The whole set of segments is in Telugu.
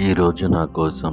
ఈరోజు నా కోసం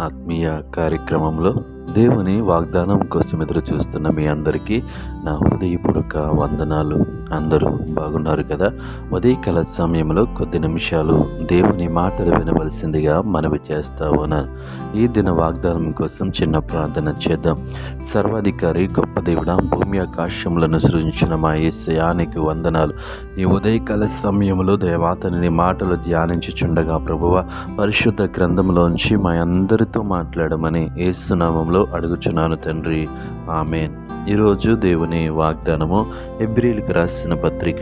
ఆత్మీయ కార్యక్రమంలో దేవుని వాగ్దానం కోసం ఎదురు చూస్తున్న మీ అందరికీ నా హృదయపూర్వక వందనాలు. అందరూ బాగున్నారు కదా? ఉదయకాల సమయంలో కొద్ది నిమిషాలు దేవుని మాటలు వినవలసిందిగా మనవి చేస్తా ఉన్నాను ఈ దిన వాగ్దానం కోసం చిన్న ప్రార్థన చేద్దాం. సర్వాధికారి గొప్ప దేవుడా భూమి ఆకాశములను సృజించిన మా ఏసయానికి వందనాలు. ఈ ఉదయకాల సమయంలో దేవాతని మాటలు ధ్యానించుచుండగా ప్రభువ పరిశుద్ధ గ్రంథంలోంచి మా అందరితో మాట్లాడమని ఏసునామంలో అడుగుచున్నాను తండ్రి. ఆమెన్. ఈరోజు దేవుని వాగ్దానము ఎబ్రిల్కి రాసిన పత్రిక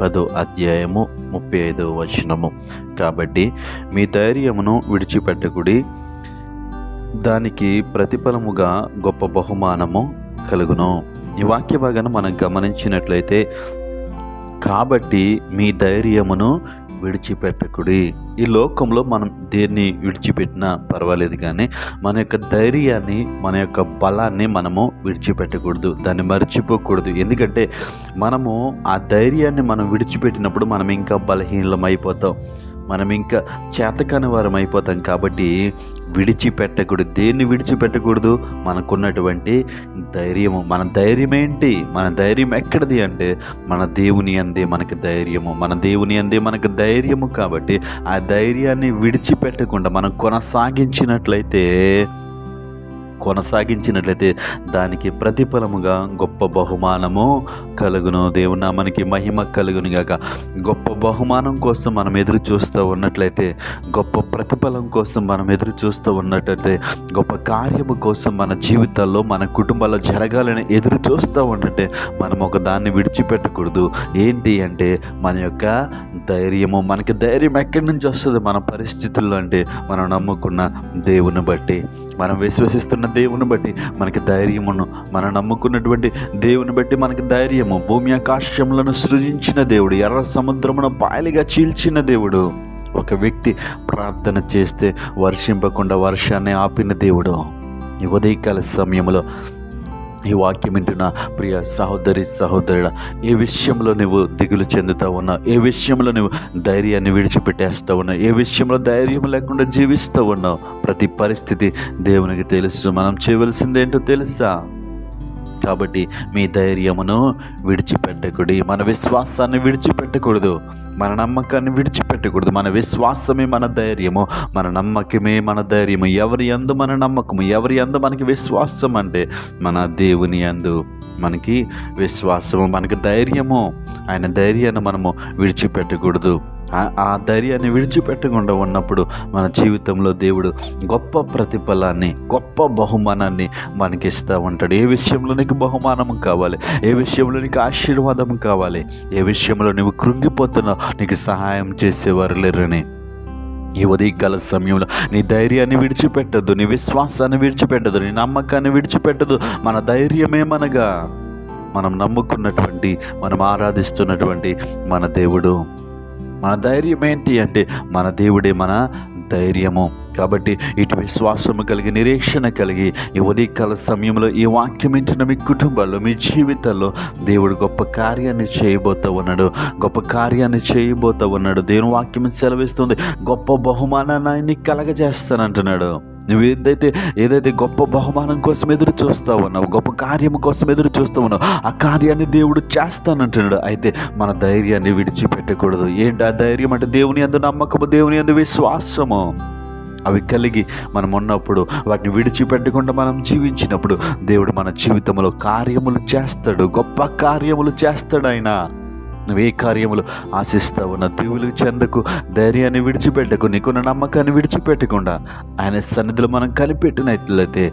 పదో అధ్యాయము ముప్పై ఐదో వచనము. కాబట్టి మీ ధైర్యమును విడిచిపెట్టకుడి దానికి ప్రతిఫలముగా గొప్ప బహుమానము కలుగును. ఈ వాక్య భాగాన్ని మనం గమనించినట్లయితే కాబట్టి మీ ధైర్యమును విడిచిపెట్టకుడి. ఈ లోకంలో మనం దేన్ని విడిచిపెట్టినా పర్వాలేదు కానీ మన యొక్క ధైర్యాన్ని మన యొక్క బలాన్ని మనము విడిచిపెట్టకూడదు. దాన్ని మర్చిపోకూడదు. ఎందుకంటే మనము ఆ ధైర్యాన్ని మనం విడిచిపెట్టినప్పుడు మనం ఇంకా బలహీనమైపోతాం మనం ఇంకా చేతకాని వారం అయిపోతాం కాబట్టి విడిచిపెట్టకూడదు. దేన్ని విడిచిపెట్టకూడదు? మనకున్నటువంటి ధైర్యము. మన ధైర్యం ఏంటి? మన ధైర్యం ఎక్కడిది అంటే మన దేవుని అందే మనకి ధైర్యము. మన దేవుని అందే మనకు ధైర్యము కాబట్టి ఆ ధైర్యాన్ని విడిచిపెట్టకుండా మనం కొనసాగించినట్లయితే కొనసాగించినట్లయితే దానికి ప్రతిఫలముగా గొప్ప బహుమానము కలుగును. దేవుని మనకి మహిమ కలుగును గాక. గొప్ప బహుమానం కోసం మనం ఎదురు చూస్తూ ఉన్నట్లయితే గొప్ప ప్రతిఫలం కోసం మనం ఎదురు చూస్తూ ఉన్నట్లయితే గొప్ప కార్యము కోసం మన జీవితాల్లో మన కుటుంబాల్లో జరగాలని ఎదురు చూస్తూ ఉన్నట్టే మనం ఒక దాన్ని విడిచిపెట్టకూడదు. ఏంటి అంటే మన యొక్క ధైర్యము మనకి ధైర్యం ఎక్కడి నుంచి వస్తుంది? మన పరిస్థితుల్లో అంటే మనం నమ్ముకున్న దేవుని బట్టి. మనం విశ్వసిస్తున్న దేవుని బట్టి మనకి ధైర్యమును మనం నమ్ముకున్నటువంటి దేవుని బట్టి మనకి ధైర్యము భూమి ఆకాశములను సృజించిన దేవుడు ఎర్ర సముద్రమును పాయలుగా చీల్చిన దేవుడు. ఒక వ్యక్తి ప్రార్థన చేస్తే వర్షింపకుండా వర్షాన్ని ఆపిన దేవుడు. ఈ ఉదయకాల సమయంలో ఈ వాక్యం వింటున్న ప్రియ సహోదరి సహోదరుడ ఏ విషయంలో నువ్వు దిగులు చెందుతా ఉన్నావు ఏ విషయంలో నువ్వు ధైర్యాన్ని విడిచిపెట్టేస్తూ ఉన్నావు ఏ విషయంలో ధైర్యం లేకుండా జీవిస్తూ ఉన్నావు ప్రతి పరిస్థితి దేవునికి తెలుసు. మనం చేయవలసిందేంటో తెలుసా? కాబట్టి మీ ధైర్యమును విడిచిపెట్టకూడదు మన విశ్వాసాన్ని విడిచిపెట్టకూడదు మన నమ్మకాన్ని విడిచిపెట్టకూడదు మన విశ్వాసమే మన ధైర్యము మన నమ్మకమే మన ధైర్యము. ఎవరి అందు మన నమ్మకము ఎవరి అందు మనకి విశ్వాసం అంటే మన దేవుని అందు మనకి విశ్వాసము మనకి ధైర్యము. ఆయన ధైర్యాన్ని మనము విడిచిపెట్టకూడదు. ఆ ధైర్యాన్ని విడిచిపెట్టకుండా ఉన్నప్పుడు మన జీవితంలో దేవుడు గొప్ప ప్రతిఫలాన్ని గొప్ప బహుమానాన్ని మనకి ఇస్తూ ఉంటాడు. ఏ విషయంలో నీకు బహుమానం కావాలి? ఏ విషయంలో నీకు ఆశీర్వాదం కావాలి? ఏ విషయంలో నువ్వు కృంగిపోతున్నావు? నీకు సహాయం చేసేవారు లేరని. ఈ ఉదయకాల సమయంలో నీ ధైర్యాన్ని విడిచిపెట్టద్దు నీ విశ్వాసాన్ని విడిచిపెట్టదు నీ నమ్మకాన్ని విడిచిపెట్టదు మన ధైర్యమేమనగా మనం నమ్ముకున్నటువంటి మనం ఆరాధిస్తున్నటువంటి మన దేవుడు మన ధైర్యం ఏంటి అంటే మన దేవుడే మన ధైర్యము. కాబట్టి ఇటు విశ్వాసము కలిగి నిరీక్షణ కలిగి ఈ ఉదయకాల సమయంలో ఈ వాక్యం ఇంటిన మీ కుటుంబాల్లో మీ జీవితాల్లో దేవుడు గొప్ప కార్యాన్ని చేయబోతూ ఉన్నాడు. గొప్ప కార్యాన్ని చేయబోతూ ఉన్నాడు. దేవుని వాక్యం సెలవిస్తుంది. గొప్ప బహుమానాన్ని కలగజేస్తానంటున్నాడు. నువ్వు ఏదైతే ఏదైతే గొప్ప బహుమానం కోసం ఎదురు చూస్తూ ఉన్నావు గొప్ప కార్యం కోసం ఎదురు చూస్తూ ఉన్నావు ఆ కార్యాన్ని దేవుడు చేస్తానంటున్నాడు. అయితే మన ధైర్యాన్ని విడిచిపెట్టకూడదు. ఏంటి ఆ ధైర్యం? అంటే దేవుని అందు నమ్మకము దేవుని అందు విశ్వాసము. అవి కలిగి మనం ఉన్నప్పుడు వాటిని విడిచిపెట్టకుండా మనం జీవించినప్పుడు దేవుడు మన జీవితంలో కార్యములు చేస్తాడు. గొప్ప కార్యములు చేస్తాడు ఆయన. నువ్వు ఏ కార్యములు ఆశిస్తా ఉన్న దేవులు చెందకు ధైర్యాన్ని విడిచిపెట్టకు నీకున్న నమ్మకాన్ని విడిచిపెట్టకుండా ఆయన సన్నిధిలో మనం కలిపెట్టినట్లయితే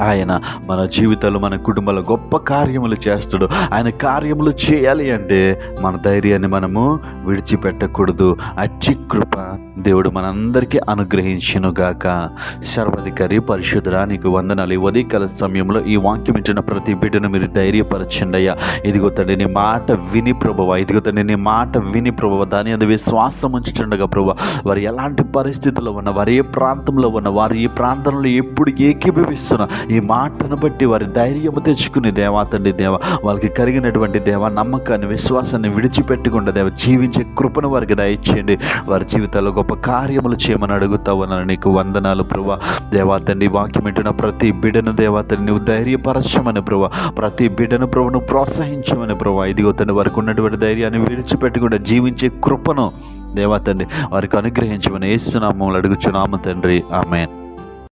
ఆయన మన జీవితాలు మన కుటుంబాల గొప్ప కార్యములు చేస్తాడు. ఆయన కార్యములు చేయాలి అంటే మన ధైర్యాన్ని మనము విడిచిపెట్టకూడదు. అచ్చి కృప దేవుడు మనందరికీ అనుగ్రహించునుగాక. సర్వాధికారి పరిశుద్ధరా నీకు వందనాలు. ఈ ఉదయకాల సమయంలో ఈ వాక్యం ఇచ్చిన ప్రతి బిడ్డను మీరు ధైర్యపరచండి అయ్యా. ఇదిగో తండ్రి నీ మాట విని ప్రభువ. ఇదిగో తండ్రి నీ మాట విని ప్రభువ. దాని అది విశ్వాసం ఉంచుతుండగా ప్రభు వారు ఎలాంటి పరిస్థితుల్లో ఉన్న వారు ఏ ప్రాంతంలో ఉన్న వారు ఈ ప్రాంతంలో ఎప్పుడు ఏకీభవిస్తున్నా ఈ మాటను బట్టి వారి ధైర్యము తెచ్చుకుని దేవా తండ్రి దేవ వాళ్ళకి కలిగినటువంటి దేవ నమ్మకాన్ని విశ్వాసాన్ని విడిచిపెట్టకుండా దేవ జీవించే కృపను వారికి దయచేయండి. వారి జీవితాల్లో గొప్ప కార్యములు చేయమని అడుగుతా ఉన్నాను. నీకు వందనాలు ప్రభా దేవా తండ్రి వాక్యం వింటున్న ప్రతి బిడను దేవా నువ్వు ధైర్యపరచమని ప్రభా ప్రతి బిడను ప్రభు నువ్వు ప్రోత్సహించమని ప్రభా ఇదిగో తండ్రి వారికి ఉన్నటువంటి ధైర్యాన్ని విడిచిపెట్టకుండా జీవించే కృపను దేవా తండ్రి వారికి అనుగ్రహించమని ఏసునామములు అడుగుచున్నాము తండ్రి. ఆమెన్.